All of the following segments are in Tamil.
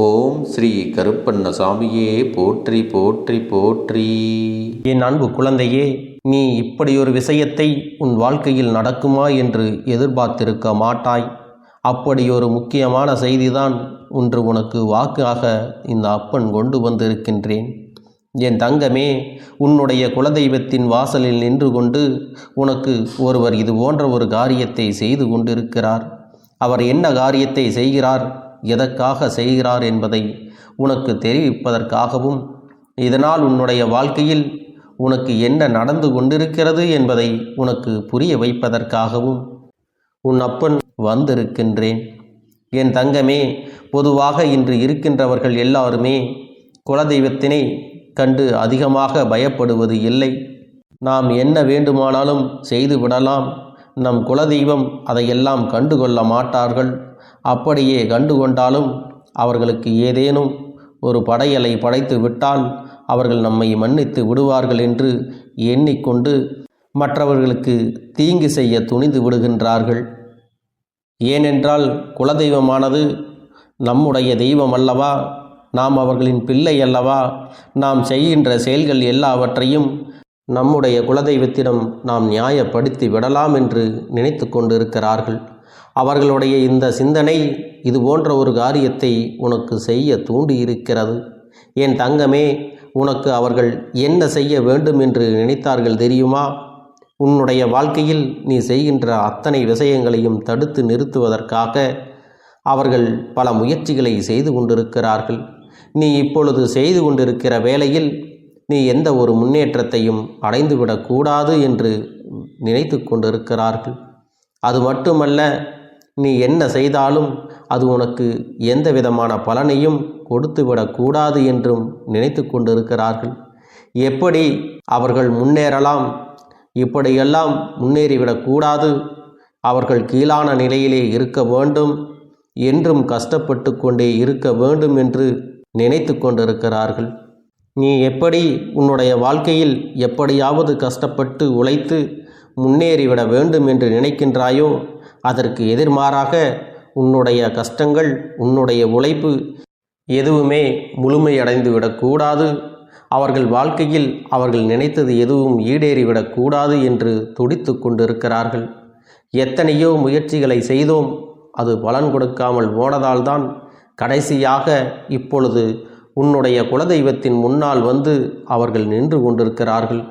ஓம் ஸ்ரீ கருப்பண்ணசாமியே போற்றி போற்றி போற்றி. என் அன்பு குழந்தையே நீ இப்படி ஒரு விஷயத்தை உன் வாழ்க்கையில் நடக்குமா என்று எதிர்பார்த்திருக்க மாட்டாய். அப்படி ஒரு முக்கியமான செய்திதான் ஒன்று உனக்கு வாக்காக இந்த அப்பன் கொண்டு வந்திருக்கின்றேன். என் தங்கமே உன்னுடைய குலதெய்வத்தின் வாசலில் நின்று கொண்டு உனக்கு ஒருவர் இது போன்ற ஒரு காரியத்தை செய்து கொண்டிருக்கிறார். அவர் என்ன காரியத்தை செய்கிறார்? எதற்காக செய்கிறார் என்பதை உனக்கு தெரிவிப்பதற்காகவும் இதனால் உன்னுடைய வாழ்க்கையில் உனக்கு என்ன நடந்து கொண்டிருக்கிறது என்பதை உனக்கு புரிய வைப்பதற்காகவும் உன் அப்பன் வந்திருக்கின்றேன். என் தங்கமே பொதுவாக இன்று இருக்கின்றவர்கள் எல்லாருமே குலதெய்வத்தினை கண்டு அதிகமாக பயப்படுவது இல்லை. நாம் என்ன வேண்டுமானாலும் செய்து விடலாம் நம் குலதெய்வம் அதையெல்லாம் கண்டுகொள்ள மாட்டார்கள். அப்படியே கண்டுகொண்டாலும் அவர்களுக்கு ஏதேனும் ஒரு படையலை படைத்து விட்டால் அவர்கள் நம்மை மன்னித்து விடுவார்கள் என்று எண்ணிக்கொண்டு மற்றவர்களுக்கு தீங்கு செய்ய துணிந்து விடுகின்றார்கள். ஏனென்றால் குலதெய்வமானது நம்முடைய தெய்வம் அல்லவா? நாம் அவர்களின் பிள்ளை அல்லவா? நாம் செய்கின்ற செயல்கள் எல்லாவற்றையும் நம்முடைய குலதெய்வத்திடம் நாம் நியாயப்படுத்தி விடலாம் என்று நினைத்து கொண்டிருக்கிறார்கள். அவர்களுடைய இந்த சிந்தனை இது போன்ற ஒரு காரியத்தை உனக்கு செய்ய தூண்டியிருக்கிறது. என் தங்கமே உனக்கு அவர்கள் என்ன செய்ய வேண்டும் என்று நினைத்தார்கள் தெரியுமா? உன்னுடைய வாழ்க்கையில் நீ செய்கின்ற அத்தனை விஷயங்களையும் தடுத்து நிறுத்துவதற்காக அவர்கள் பல முயற்சிகளை செய்து கொண்டிருக்கிறார்கள். நீ இப்பொழுது செய்து கொண்டிருக்கிற வேளையில் நீ எந்த ஒரு முன்னேற்றத்தையும் அடைந்துவிடக்கூடாது என்று நினைத்து கொண்டிருக்கிறார்கள். அது மட்டுமல்ல நீ என்ன செய்தாலும் அது உனக்கு எந்த விதமான பலனையும் கொடுத்துவிடக்கூடாது என்றும் நினைத்து கொண்டிருக்கிறார்கள். எப்படி அவர்கள் முன்னேறலாம்? இப்படியெல்லாம் முன்னேறிவிடக்கூடாது. அவர்கள் கீழான நிலையிலே இருக்க வேண்டும் என்றும் கஷ்டப்பட்டு கொண்டே இருக்க வேண்டும் என்று நினைத்து கொண்டிருக்கிறார்கள். நீ எப்படி உன்னுடைய வாழ்க்கையில் எப்படியாவது கஷ்டப்பட்டு உழைத்து முன்னேறிவிட வேண்டும் என்று நினைக்கின்றாயோ அதற்கு எதிர்மாறாக உன்னுடைய கஷ்டங்கள் உன்னுடைய உழைப்பு எதுவுமே முழுமையடைந்து விடக்கூடாது அவர்கள் வாழ்க்கையில் அவர்கள் நினைத்தது எதுவும் ஈடேறிவிடக்கூடாது என்று துடித்து கொண்டிருக்கிறார்கள். எத்தனையோ முயற்சிகளை செய்தோம் அது பலன் கொடுக்காமல் போனதால்தான் கடைசியாக இப்பொழுது உன்னுடைய குலதெய்வத்தின் முன்னால் வந்து அவர்கள் நின்று கொண்டிருக்கிறார்கள்.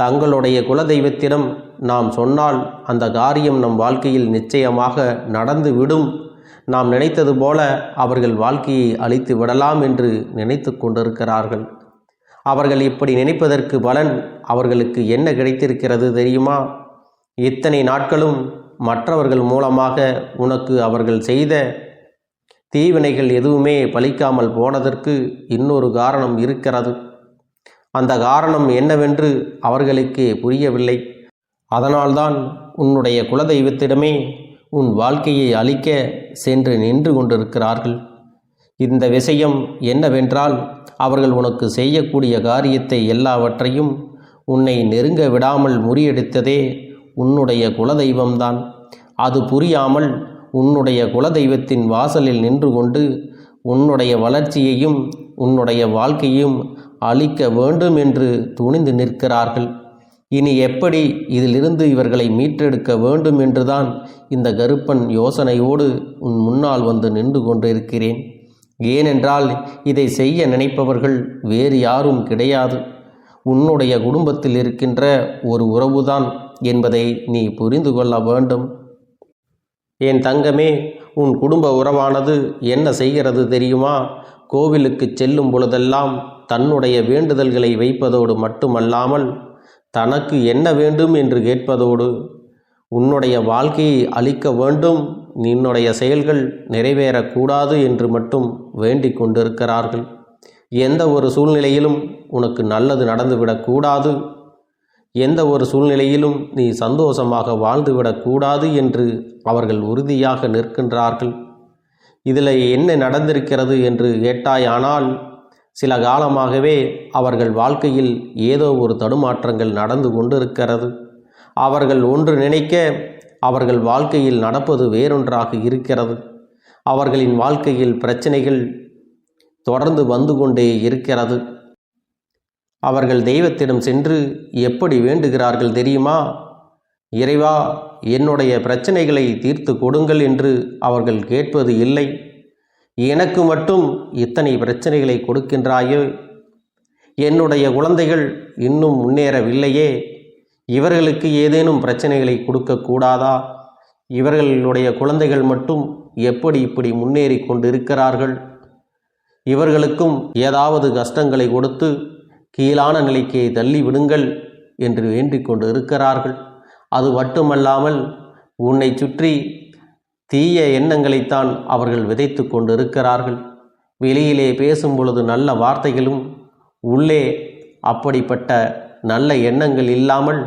தங்களுடைய குலதெய்வத்திடம் நாம் சொன்னால் அந்த காரியம் நம் வாழ்க்கையில் நிச்சயமாக நடந்து விடும். நாம் நினைத்தது போல அவர்கள் வாழ்க்கையை அழித்து விடலாம் என்று நினைத்து கொண்டிருக்கிறார்கள். அவர்கள் இப்படி நினைப்பதற்கு பலன் அவர்களுக்கு என்ன கிடைத்திருக்கிறது தெரியுமா? இத்தனை நாட்களும் மற்றவர்கள் மூலமாக உனக்கு அவர்கள் செய்த தீவினைகள் எதுவுமே பலிக்காமல் போனதற்கு இன்னொரு காரணம் இருக்கிறது. அந்த காரணம் என்னவென்று அவர்களுக்கே புரியவில்லை. அதனால்தான் உன்னுடைய குலதெய்வத்திடமே உன் வாழ்க்கையை அழிக்க சென்று நின்று கொண்டிருக்கிறார்கள். இந்த விஷயம் என்னவென்றால் அவர்கள் உனக்கு செய்யக்கூடிய காரியத்தை எல்லாவற்றையும் உன்னை நெருங்க விடாமல் முறியடித்ததே உன்னுடைய குலதெய்வம்தான். அது புரியாமல் உன்னுடைய குலதெய்வத்தின் வாசலில் நின்று கொண்டு உன்னுடைய வளர்ச்சியையும் உன்னுடைய வாழ்க்கையும் அழிக்க வேண்டும் என்று துணிந்து நிற்கிறார்கள். இனி எப்படி இதிலிருந்து இவர்களை மீட்டெடுக்க வேண்டும் என்றுதான் இந்த கருப்பன் யோசனையோடு உன் முன்னால் வந்து நின்று கொண்டிருக்கிறேன். ஏனென்றால் இதை செய்ய நினைப்பவர்கள் வேறு யாரும் கிடையாது. உன்னுடைய குடும்பத்தில் இருக்கின்ற ஒரு உறவுதான் என்பதை நீ புரிந்து கொள்ள வேண்டும். என் தங்கமே உன் குடும்ப உறவானது என்ன செய்கிறது தெரியுமா? கோவிலுக்கு செல்லும் பொழுதெல்லாம் தன்னுடைய வேண்டுதல்களை வைப்பதோடு மட்டுமல்லாமல் தனக்கு என்ன வேண்டும் என்று கேட்பதோடு உன்னுடைய வாழ்க்கையை அளிக்க வேண்டும் நின்னுடைய செயல்கள் நிறைவேறக்கூடாது என்று மட்டும் வேண்டிக் கொண்டிருக்கிறார்கள். எந்த ஒரு சூழ்நிலையிலும் உனக்கு நல்லது நடந்துவிடக்கூடாது எந்த ஒரு சூழ்நிலையிலும் நீ சந்தோஷமாக வாழ்ந்துவிடக்கூடாது என்று அவர்கள் உறுதியாக நிற்கின்றார்கள். இதில் என்ன நடந்திருக்கிறது என்று கேட்டாயானால் சில காலமாகவே அவர்கள் வாழ்க்கையில் ஏதோ ஒரு தடுமாற்றங்கள் நடந்து கொண்டிருக்கிறது. அவர்கள் ஒன்று நினைக்க அவர்கள் வாழ்க்கையில் நடப்பது வேறொன்றாக இருக்கிறது. அவர்களின் வாழ்க்கையில் பிரச்சனைகள் தொடர்ந்து வந்து கொண்டே இருக்கிறது. அவர்கள் தெய்வத்திடம் சென்று எப்படி வேண்டுகிறார்கள் தெரியுமா? இறைவா என்னுடைய பிரச்சனைகளை தீர்த்து கொடுங்கள் என்று அவர்கள் கேட்பது இல்லை. எனக்கு மட்டும் இத்தனை பிரச்சனைகளை கொடுக்கின்றாயோ? என்னுடைய குழந்தைகள் இன்னும் முன்னேறவில்லையே? இவர்களுக்கு ஏதேனும் பிரச்சனைகளை கொடுக்கக்கூடாதா இவர்களுடைய குழந்தைகள் மட்டும் எப்படி இப்படி முன்னேறி கொண்டிருக்கிறார்கள்? இவர்களுக்கும் ஏதாவது கஷ்டங்களை கொடுத்து கீழான நிலைக்கு தள்ளி விடுங்கள் என்று வேண்டிக் கொண்டு இருக்கிறார்கள். அது மட்டுமல்லாமல் உன்னை சுற்றி தீய எண்ணங்களைத்தான் அவர்கள் விதைத்து கொண்டிருக்கிறார்கள். வெளியிலே பேசும் பொழுது நல்ல வார்த்தைகளும் உள்ளே அப்படிப்பட்ட நல்ல எண்ணங்கள் இல்லாமல்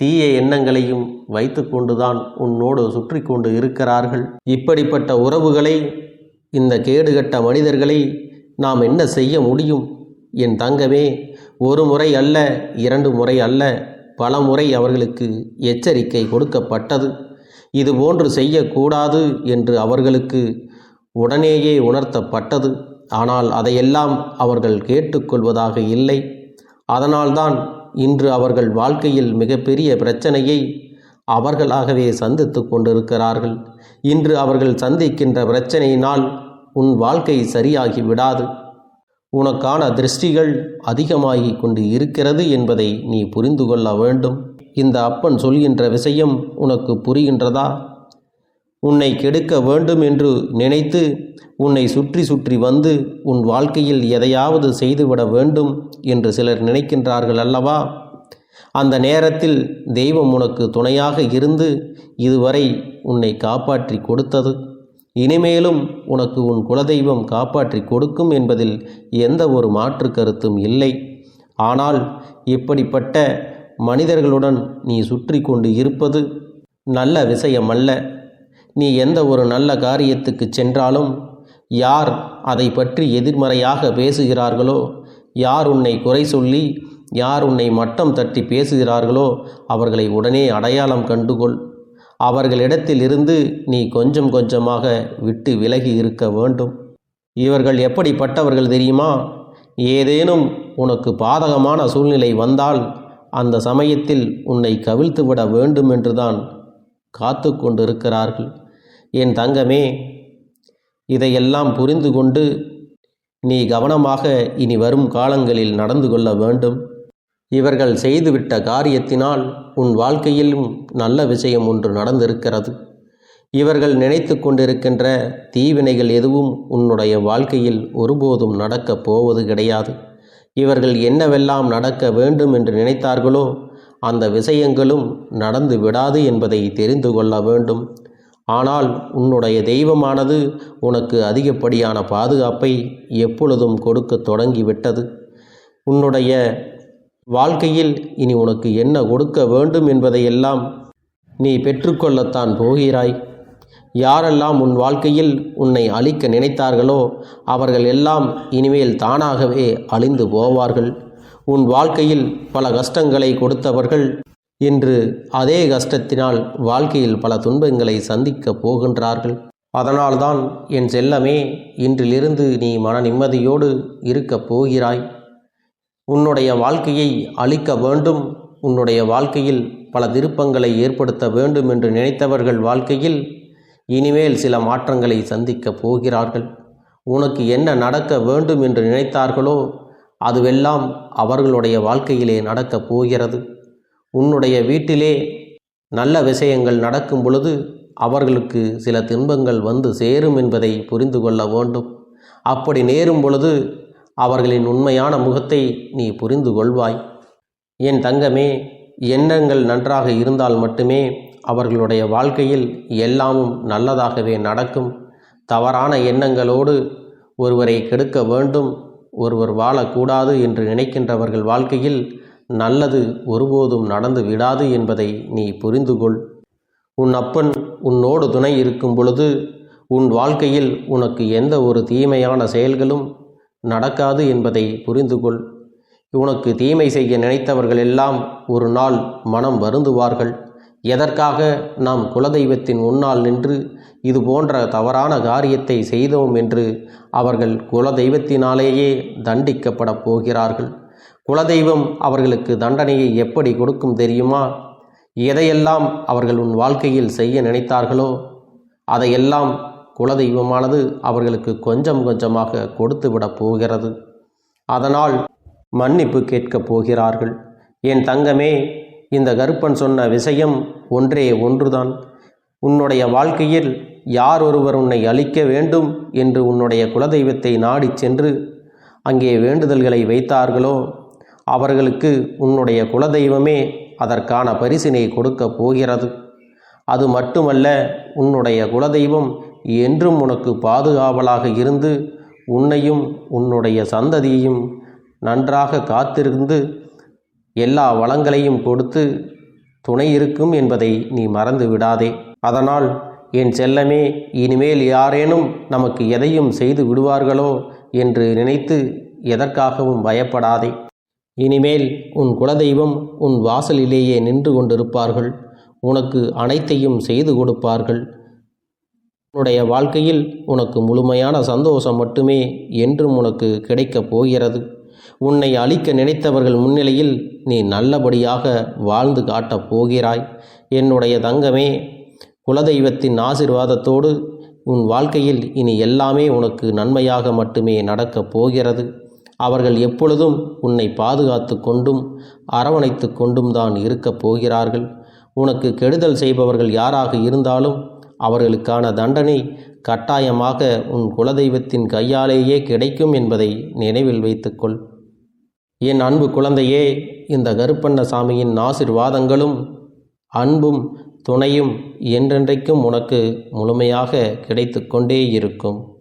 தீய எண்ணங்களையும் வைத்து கொண்டுதான் உன்னோடு சுற்றி கொண்டு இருக்கிறார்கள். இப்படிப்பட்ட உறவுகளை இந்த கேடுகட்ட மனிதர்களை நாம் என்ன செய்ய முடியும்? என் தங்கமே ஒரு முறை அல்ல இரண்டு முறை அல்ல. பல முறை அவர்களுக்கு எச்சரிக்கை கொடுக்கப்பட்டது. இது போன்று செய்யக்கூடாது என்று அவர்களுக்கு உடனேயே உணர்த்தப்பட்டது. ஆனால் அதையெல்லாம் அவர்கள் கேட்டுக்கொள்வதாக இல்லை. அதனால்தான் இன்று அவர்கள் வாழ்க்கையில் மிகப்பெரிய பிரச்சனையை அவர்களாகவே சந்தித்து கொண்டிருக்கிறார்கள். இன்று அவர்கள் சந்திக்கின்ற பிரச்சனையினால் உன் வாழ்க்கை சரியாகி விடாது உனக்கான திருஷ்டிகள் அதிகமாகி கொண்டு இருக்கிறது என்பதை நீ புரிந்து கொள்ள வேண்டும். இந்த அப்பன் சொல்கின்ற விஷயம் உனக்கு புரிகின்றதா? உன்னை கெடுக்க வேண்டும் என்று நினைத்து உன்னை சுற்றி சுற்றி வந்து உன் வாழ்க்கையில் எதையாவது செய்துவிட வேண்டும் என்று சிலர் நினைக்கின்றார்கள் அல்லவா? அந்த நேரத்தில் தெய்வம் உனக்கு துணையாக இருந்து இதுவரை உன்னை காப்பாற்றி கொடுத்தது. இனிமேலும் உனக்கு உன் குலதெய்வம் காப்பாற்றி கொடுக்கும் என்பதில் எந்த ஒரு மாற்று கருத்தும் இல்லை. ஆனால் இப்படிப்பட்ட மனிதர்களுடன் நீ சுற்றி கொண்டு இருப்பது நல்ல விஷயமல்ல. நீ எந்த ஒரு நல்ல காரியத்துக்கு சென்றாலும் யார் அதை பற்றி எதிர்மறையாக பேசுகிறார்களோ யார் உன்னை குறை சொல்லி யார் உன்னை மட்டம் தட்டி பேசுகிறார்களோ அவர்களை உடனே அடையாளம் கண்டுகொள். அவர்களிடத்தில் இருந்து நீ கொஞ்சம் கொஞ்சமாக விட்டு விலகி இருக்க வேண்டும். இவர்கள் எப்படிப்பட்டவர்கள் தெரியுமா? ஏதேனும் உனக்கு பாதகமான சூழ்நிலை வந்தால் அந்த சமயத்தில் உன்னை கவிழ்த்துவிட வேண்டும் என்றுதான் காத்து கொண்டிருக்கிறார்கள். என் தங்கமே இதையெல்லாம் புரிந்து கொண்டு நீ கவனமாக இனி வரும் காலங்களில் நடந்து கொள்ள வேண்டும். இவர்கள் செய்துவிட்ட காரியத்தினால் உன் வாழ்க்கையிலும் நல்ல விஷயம் ஒன்று நடந்திருக்கிறது. இவர்கள் நினைத்து கொண்டிருக்கின்ற தீவினைகள் எதுவும் உன்னுடைய வாழ்க்கையில் ஒருபோதும் நடக்கப் போவது கிடையாது. இவர்கள் என்னவெல்லாம் நடக்க வேண்டும் என்று நினைத்தார்களோ அந்த விஷயங்களும் நடந்து விடாது என்பதை தெரிந்து கொள்ள வேண்டும். ஆனால் உன்னுடைய தெய்வமானது உனக்கு அதிகப்படியான பாதுகாப்பை எப்பொழுதும் கொடுக்க தொடங்கிவிட்டது. உன்னுடைய வாழ்க்கையில் இனி உனக்கு என்ன கொடுக்க வேண்டும் என்பதையெல்லாம் நீ பெற்றுக்கொள்ளத்தான் போகிறாய். யாரெல்லாம் உன் வாழ்க்கையில் உன்னை அழிக்க நினைத்தார்களோ அவர்கள் எல்லாம் இனிமேல் தானாகவே அழிந்து போவார்கள். உன் வாழ்க்கையில் பல கஷ்டங்களை கொடுத்தவர்கள் இன்று அதே கஷ்டத்தினால் வாழ்க்கையில் பல துன்பங்களை சந்திக்கப் போகின்றார்கள். அதனால்தான் என் செல்லமே இன்றிலிருந்து நீ மன நிம்மதியோடு இருக்கப் போகிறாய். உன்னுடைய வாழ்க்கையை அழிக்க வேண்டும். உன்னுடைய வாழ்க்கையில் பல திருப்பங்களை ஏற்படுத்த வேண்டும் என்று நினைத்தவர்கள் வாழ்க்கையில் இனிமேல் சில மாற்றங்களை சந்திக்கப் போகிறார்கள். உனக்கு என்ன நடக்க வேண்டும் என்று நினைத்தார்களோ அதுவெல்லாம் அவர்களுடைய வாழ்க்கையிலே நடக்கப் போகிறது. உன்னுடைய வீட்டிலே நல்ல விஷயங்கள் நடக்கும் பொழுது அவர்களுக்கு சில துன்பங்கள் வந்து சேரும் என்பதை புரிந்து கொள்ள வேண்டும். அப்படி நேரும் பொழுது அவர்களின் உண்மையான முகத்தை நீ புரிந்து கொள்வாய் என் தங்கமே எண்ணங்கள் நன்றாக இருந்தால் மட்டுமே அவர்களுடைய வாழ்க்கையில் எல்லாமும் நல்லதாகவே நடக்கும். தவறான எண்ணங்களோடு ஒருவரை கெடுக்க வேண்டும் ஒருவர் வாழக்கூடாது என்று நினைக்கின்றவர்கள் வாழ்க்கையில் நல்லது ஒருபோதும் நடந்து விடாது என்பதை நீ புரிந்து கொள் உன் அப்பன் உன்னோடு துணை இருக்கும் பொழுது உன் வாழ்க்கையில் உனக்கு எந்த ஒரு தீமையான செயல்களும் நடக்காது என்பதை புரிந்து கொள் உனக்கு தீமை செய்ய நினைத்தவர்கள் எல்லாம் ஒரு நாள் மனம் வருந்துவார்கள். எதற்காக நாம் குலதெய்வத்தின் முன்னால் நின்று இது போன்ற தவறான காரியத்தை செய்தோம் என்று அவர்கள் குலதெய்வத்தினாலேயே தண்டிக்கப்படப் போகிறார்கள். குலதெய்வம் அவர்களுக்கு தண்டனையை எப்படி கொடுக்கும் தெரியுமா? எதையெல்லாம் அவர்கள் உன் வாழ்க்கையில் செய்ய நினைத்தார்களோ அதையெல்லாம் குலதெய்வமானது அவர்களுக்கு கொஞ்சம் கொஞ்சமாக கொடுத்து விடப் போகிறது. அதனால் மன்னிப்பு கேட்கப் போகிறார்கள். என் தங்கமே இந்த கருப்பன் சொன்ன விஷயம் ஒன்றே ஒன்றுதான். உன்னுடைய வாழ்க்கையில் யார் ஒருவர் உன்னை அழிக்க வேண்டும் என்று உன்னுடைய குலதெய்வத்தை நாடிச் சென்று அங்கே வேண்டுதல்களை வைத்தார்களோ அவர்களுக்கு உன்னுடைய குலதெய்வமே அதற்கான பரிசினை கொடுக்கப் போகிறது. அது மட்டுமல்ல உன்னுடைய குலதெய்வம் என்றும் உனக்கு பாதுகாவலாக இருந்து உன்னையும் உன்னுடைய சந்ததியையும் நன்றாக காத்திருந்து எல்லா வளங்களையும் கொடுத்து துணை இருக்கும் என்பதை நீ மறந்து விடாதே. அதனால் என் செல்லமே இனிமேல் யாரேனும் நமக்கு எதையும் செய்து விடுவார்களோ என்று நினைத்து எதற்காகவும் பயப்படாதே. இனிமேல் உன் குலதெய்வம் உன் வாசலிலேயே நின்று கொண்டிருப்பார்கள். உனக்கு அனைத்தையும் செய்து கொடுப்பார்கள். உன்னுடைய வாழ்க்கையில் உனக்கு முழுமையான சந்தோஷம் மட்டுமே என்றும் உனக்கு கிடைக்கப் போகிறது. உன்னை அழிக்க நினைத்தவர்கள் முன்னிலையில் நீ நல்லபடியாக வாழ்ந்து காட்டப் போகிறாய். என்னுடைய தங்கமே குலதெய்வத்தின் ஆசிர்வாதத்தோடு உன் வாழ்க்கையில் இனி எல்லாமே உனக்கு நன்மையாக மட்டுமே நடக்கப் போகிறது. அவர்கள் எப்பொழுதும் உன்னை பாதுகாத்து கொண்டும் அரவணைத்து கொண்டும் தான் இருக்கப் போகிறார்கள். உனக்கு கெடுதல் செய்பவர்கள் யாராக இருந்தாலும் அவர்களுக்கான தண்டனை கட்டாயமாக உன் குலதெய்வத்தின் கையாலேயே கிடைக்கும் என்பதை நினைவில் வைத்துக்கொள். என் அன்பு குழந்தையே இந்த கருப்பண்ண சாமியின் ஆசிர்வாதங்களும் அன்பும் துணையும் என்றென்றைக்கும் உனக்கு முழுமையாக கிடைத்து கொண்டே இருக்கும்.